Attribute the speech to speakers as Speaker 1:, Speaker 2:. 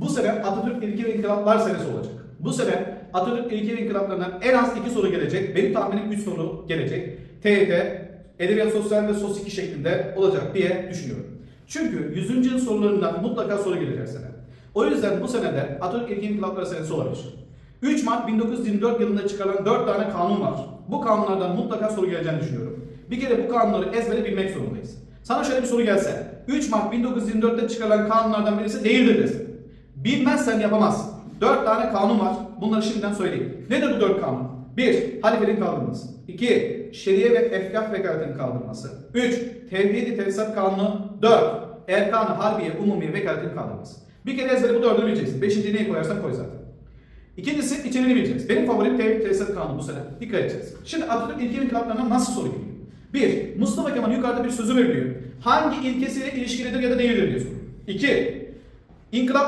Speaker 1: Bu sene Atatürk ilke ve inkılaplar senesi olacak. Bu sene Atatürk ilke ve inkılaplarından en az iki soru gelecek. Benim tahminim 3 soru gelecek. TYT, Edebiyat Sosyal ve Sos 2 şeklinde olacak diye düşünüyorum. Çünkü 100. yıl sorularından mutlaka soru gelecek sene. O yüzden bu senede Atatürk ilke inkılaplar senesi olabilir. 3 Mart 1924 yılında çıkarılan 4 tane kanun var. Bu kanunlardan mutlaka soru geleceğini düşünüyorum. Bir kere bu kanunları ezbere bilmek zorundayız. Sana şöyle bir soru gelse, 3 Mart 1924'te çıkarılan kanunlardan birisi değildir desin. Bilmezsen yapamazsın. 4 tane kanun var. Bunları şimdiden söyleyeyim. Nedir bu 4 kanun? 1. Halifeliğin kaldırılması. 2. Şeriye ve efkaf vekaletinin kaldırılması. 3. Tevhid-i Tevsat Kanunu. 4. Erkan-ı Harbiye Umumiye vekaletinin kaldırılması. Bir kere ezbere bu dördünü bileceksin. Beşinciyi neyi koyarsan koy zaten. İkincisi içeriğini bileceğiz. Benim favorim Tevhid Tesisat Kanunu bu sene. Dikkat edeceğiz. Şimdi Atatürk ilke ve nasıl soru geliyor? Bir, Mustafa Kemal yukarıda bir sözü veriliyor. Hangi ilkesiyle ilişkilidir ya da değildir diyor. İki, İnkılap